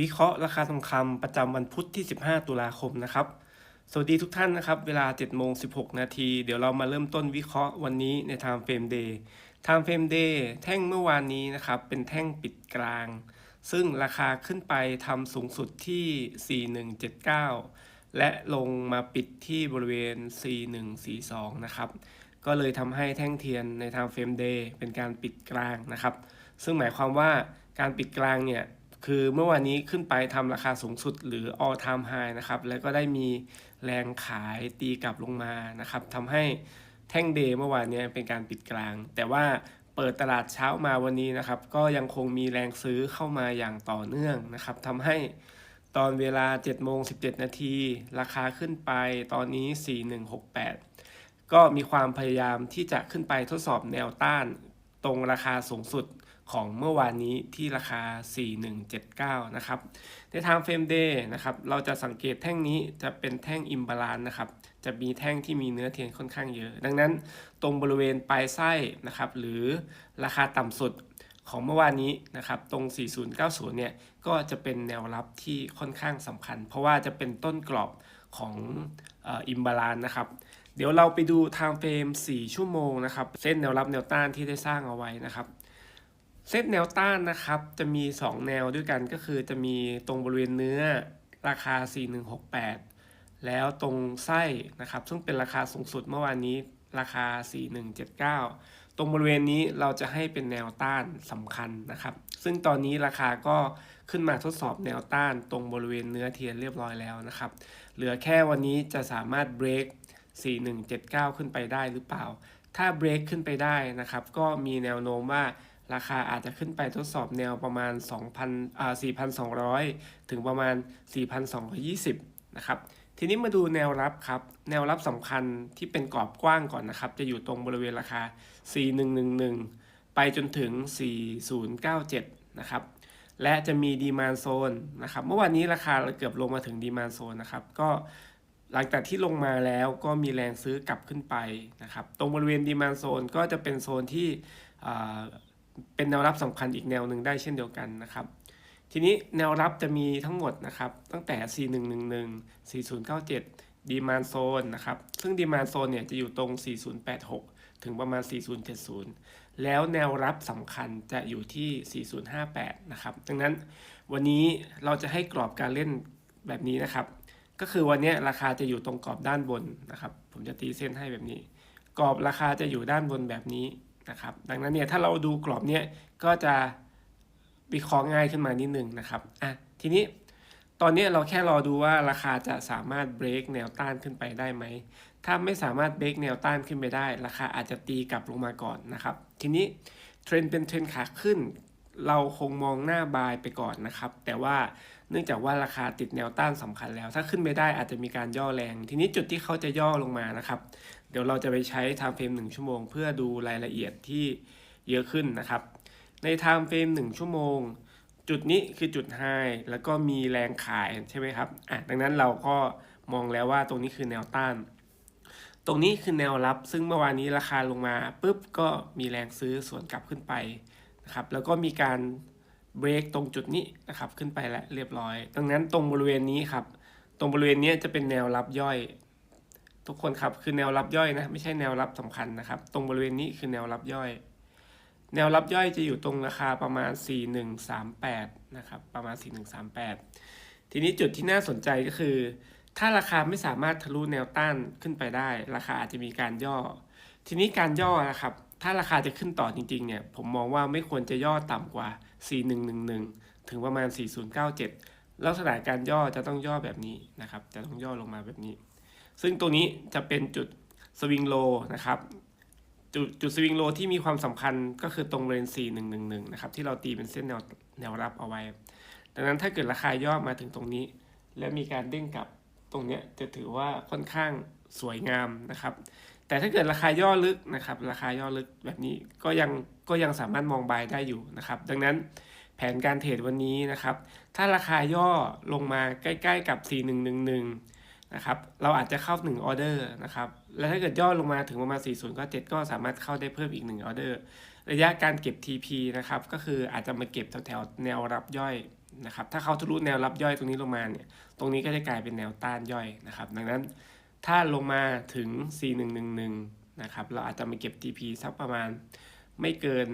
วิเคราะห์ราคาทองคำประจำวันพุธที่ 15 ตุลาคมนะครับ สวัสดีทุกท่านนะครับ เวลา7โมง16 นาที เดี๋ยวเรามาเริ่มต้นวิเคราะห์วันนี้ใน Time Frame Day Time Frame Day แท่งเมื่อวานนี้นะครับ เป็นแท่งปิดกลาง ซึ่งราคาขึ้นไปทำสูงสุดที่ 4179 และลงมาปิดที่บริเวณ 4142 นะครับ ก็เลยทำให้แท่งเทียนใน Time Frame Day เป็นการปิดกลางนะครับ ซึ่งหมายความว่าการปิดกลางเนี่ย คือเมื่อวานนี้ขึ้นไปทำราคาสูงสุดหรือ all time high นะครับ แล้วก็ได้มีแรงขายตีกลับลงมานะครับทำให้แท่งเดย์เมื่อวานนี้เป็นการปิดกลาง แต่ว่าเปิดตลาดเช้ามาวันนี้นะครับ ก็ยังคงมีแรงซื้อเข้ามาอย่างต่อเนื่องนะครับทำให้ตอนเวลา7โมง17 นาทีราคาขึ้นไปตอนนี้ 4168 ก็มีความพยายามที่จะขึ้นไปทดสอบแนวต้านตรงราคาสูงสุด ของเมื่อวานนี้ที่ราคา 4179 นะครับ ในทางเฟรมเดย์นะครับ เราจะสังเกตแท่งนี้จะเป็นแท่งอิมบาลานนะครับ จะมีแท่งที่มีเนื้อเทียนค่อนข้างเยอะ ดังนั้นตรงบริเวณปลายไส้นะครับ หรือราคาต่ำสุดของเมื่อวานนี้นะครับ ตรง 4090 เนี่ย ก็จะเป็นแนวรับที่ค่อนข้างสำคัญ เพราะว่าจะเป็นต้นกรอบของอิมบาลานนะครับเดี๋ยวเราไปดูทางเฟรม 4 ชั่วโมงนะครับ เส้นแนวรับแนวต้านที่ได้สร้างเอาไว้นะครับ เส้นแนวต้านนะครับ จะมี 2 แนวด้วยกันก็คือจะมีตรงบริเวณเนื้อราคา 4168 แล้วตรงไส้นะครับ ซึ่งเป็นราคาสูงสุดเมื่อวานนี้ราคา 4179 ตรงบริเวณนี้เราจะให้เป็นแนวต้านสำคัญนะครับ ซึ่งตอนนี้ราคาก็ขึ้นมาทดสอบแนวต้านตรงบริเวณเนื้อเทียนเรียบร้อยแล้วนะครับ เหลือแค่วันนี้จะสามารถเบรก4179 ขึ้นไปได้หรือเปล่า ถ้าเบรกขึ้นไปได้นะครับ ก็มีแนวโน้มว่า ราคาอาจจะขึ้นไปทดสอบแนวประมาณ 2,000อ่า4,200 ถึงประมาณ 4,220 นะครับ ทีนี้มาดูแนวรับครับ แนวรับสำคัญที่เป็นกรอบกว้างก่อนนะครับ จะอยู่ตรงบริเวณราคา 4111 ไปจนถึง 4097 นะครับ และจะมีดีมานโซนนะครับ เมื่อวานนี้ราคาเกือบลงมาถึงดีมานโซนนะครับ ก็หลังจากที่ลงมาแล้วก็มีแรงซื้อกลับขึ้นไปนะครับ ตรงบริเวณดีมานโซนก็จะเป็นโซนที่ เป็นแนวรับสำคัญอีกแนวหนึ่งได้เช่นเดียวกันนะครับ ทีนี้แนวรับจะมีทั้งหมดนะครับ ตั้งแต่ 4111 4097 ดีมานโซนนะครับ ซึ่งดีมานโซนเนี่ยจะอยู่ตรง 4086 ถึงประมาณ 4070 แล้วแนวรับสำคัญจะอยู่ที่ 4058 นะครับ ดังนั้นวันนี้เราจะให้กรอบการเล่นแบบนี้นะครับ ก็คือวันนี้ราคาจะอยู่ตรงกรอบด้านบนนะครับ ผมจะตีเส้นให้แบบนี้ กรอบราคาจะอยู่ด้านบนแบบนี้ นะครับ ดังนั้นเนี่ยถ้าเราดูกรอบเนี้ยก็จะวิเคราะห์ง่ายขึ้นมานิดนึงนะครับอะทีนี้ตอนนี้เราแค่รอดูว่าราคาจะสามารถเบรกแนวต้านขึ้นไปได้ไหม ถ้าไม่สามารถเบรกแนวต้านขึ้นไปได้ ราคาอาจจะตีกลับลงมาก่อนนะครับ ทีนี้เทรนเป็นเทรนขาขึ้น เราคงมองหน้าบายไปก่อนนะครับ แต่ว่าเนื่องจากว่าราคาติดแนวต้านสำคัญแล้ว ถ้าขึ้นไม่ได้อาจจะมีการย่อแรง ทีนี้จุดที่เขาจะย่อลงมานะครับ เดี๋ยวเราจะไปใช้ time frame 1 ชั่วโมง เพื่อดูรายละเอียดที่เยอะขึ้นนะครับ ใน time frame 1 ชั่วโมง จุดนี้คือจุด high แล้วก็มีแรงขายใช่ไหมครับอะดังนั้นเราก็มองแล้วว่าตรงนี้คือแนวต้าน ตรงนี้คือแนวรับ ซึ่งเมื่อวานนี้ราคาลงมาปุ๊บก็มีแรงซื้อสวนกลับขึ้นไปนะครับ แล้วก็มีการเบรกตรงจุดนี้นะครับขึ้นไปแล้วเรียบร้อย ดังนั้นตรงบริเวณนี้ครับ ตรงบริเวณนี้จะเป็นแนวรับย่อย ทุกคนครับคือแนวรับย่อยนะไม่ใช่แนวรับสำคัญนะครับ ตรงบริเวณนี้คือแนวรับย่อย แนวรับย่อยจะอยู่ตรงราคาประมาณ 4138 นะครับ ประมาณ 4138 ทีนี้จุดที่น่าสนใจก็คือ ถ้าราคาไม่สามารถทะลุแนวต้านขึ้นไปได้ ราคาอาจจะมีการย่อ ทีนี้การย่อนะครับถ้าราคาจะขึ้นต่อจริงๆเนี่ยผมมองว่าไม่ควรจะย่อต่ำกว่า 4111 ถึงประมาณ 4097 ลักษณะการย่อจะต้องย่อแบบนี้นะครับ จะต้องย่อลงมาแบบนี้ ซึ่งตรงนี้จะเป็นจุดสวิงโลนะครับจุดจุดสวิงโลที่มีความสำคัญก็คือตรงบริเรน4111นะครับที่เราตีเป็นเส้นแนวแนวรับเอาไว้ ดังนั้นถ้าเกิดราคาย่อมาถึงตรงนี้ แล้วมีการเด้งกลับตรงนี้จะถือว่าค่อนข้างสวยงามนะครับ แต่ถ้าเกิดราคาย่อลึกนะครับ ราคาย่อลึกแบบนี้ก็ยังก็ยังสามารถมองบายได้อยู่นะครับ ดังนั้นแผนการเทรดวันนี้นะครับ ถ้าราคาย่อลงมาใกล้ ๆ กับ 4111 นะครับ เราอาจจะเข้า 1 ออเดอร์นะครับ แล้วถ้าเกิดย่อลงมาถึงประมาณ 40 ก็7ก็สามารถเข้าได้เพิ่มอีก 1 ออเดอร์ ระยะการเก็บ TP นะครับ ก็คืออาจจะมาเก็บแถวๆแนวรับย่อยนะครับ ถ้าเขาทะลุแนวรับย่อยตรงนี้ลงมาเนี่ย ตรงนี้ก็จะกลายเป็นแนวต้านย่อยนะครับ ดังนั้นถ้าลงมาถึง 4111 นะครับ เราอาจจะมาเก็บ TP สักประมาณไม่เกิน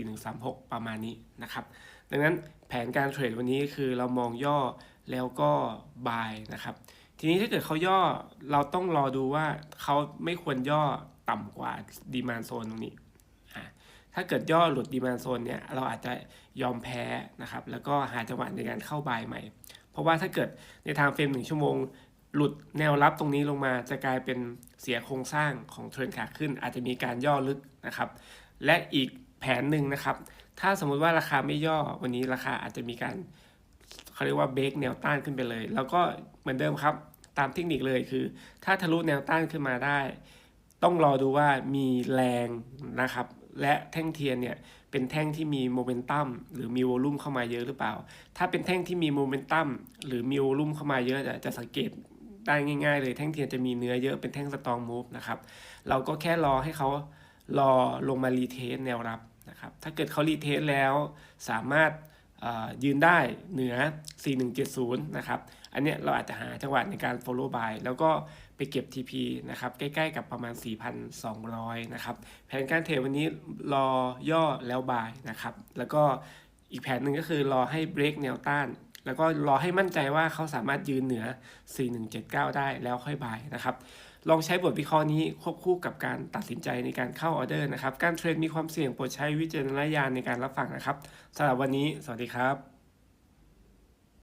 4135 4136 ประมาณนี้นะครับ ดังนั้นแผนการเทรดวันนี้คือเรามองย่อ แล้วก็บายนะครับ ทีนี้ถ้าเกิดเขาย่อเราต้องรอดูว่าเขาไม่ควรย่อต่ำกว่าดีมานโซนตรงนี้ถ้าเกิดย่อหลุดดีมานโซนเนี่ยเราอาจจะยอมแพ้นะครับ แล้วก็หาจังหวะในการเข้าบายใหม่ เพราะว่าถ้าเกิดในทางเฟรมหนึ่งชั่วโมง หลุดแนวรับตรงนี้ลงมาจะกลายเป็นเสียโครงสร้างของเทรนขาขึ้น อาจจะมีการย่อลึกนะครับ และอีกแผนหนึ่งนะครับ ถ้าสมมุติว่าราคาไม่ย่อวันนี้ราคาอาจจะมีการ เขาเรียกว่าเบรกแนวต้านขึ้นไปเลย แล้วก็เหมือนเดิมครับ ตามเทคนิคเลยคือ ถ้าทะลุแนวต้านขึ้นมาได้ ต้องรอดูว่ามีแรงนะครับ และแท่งเทียนเนี่ยเป็นแท่งที่มีโมเมนตัมหรือมีวอลุ่มเข้ามาเยอะหรือเปล่า ถ้าเป็นแท่งที่มีโมเมนตัมหรือมีวอลุ่มเข้ามาเยอะจะสังเกตได้ง่ายๆเลยแท่งเทียนจะมีเนื้อเยอะเป็นแท่งสตองมูฟนะครับ เราก็แค่รอให้เขารอลงมารีเทสแนวรับนะครับ ถ้าเกิดเขารีเทสแล้วสามารถ ยืนได้เหนือ 4170 นะครับ อันเนี้ยเราอาจจะหาจังหวะในการ follow buy แล้วก็ไปเก็บ TP นะครับ ใกล้ๆกับประมาณ 4,200 นะครับ แผนการเทรดวันนี้รอย่อแล้วบายนะครับ แล้วก็อีกแผนหนึ่งก็คือรอให้ break แนวต้าน แล้วก็รอให้มั่นใจว่าเขาสามารถยืนเหนือ 4179 ได้แล้วค่อยบายนะครับลองใช้บทวิเคราะห์นี้ควบคู่กับการตัดสินใจในการเข้าออเดอร์นะครับ การเทรดมีความเสี่ยงโปรดใช้วิจารณญาณในการรับฟังนะครับสำหรับวันนี้ สวัสดีครับ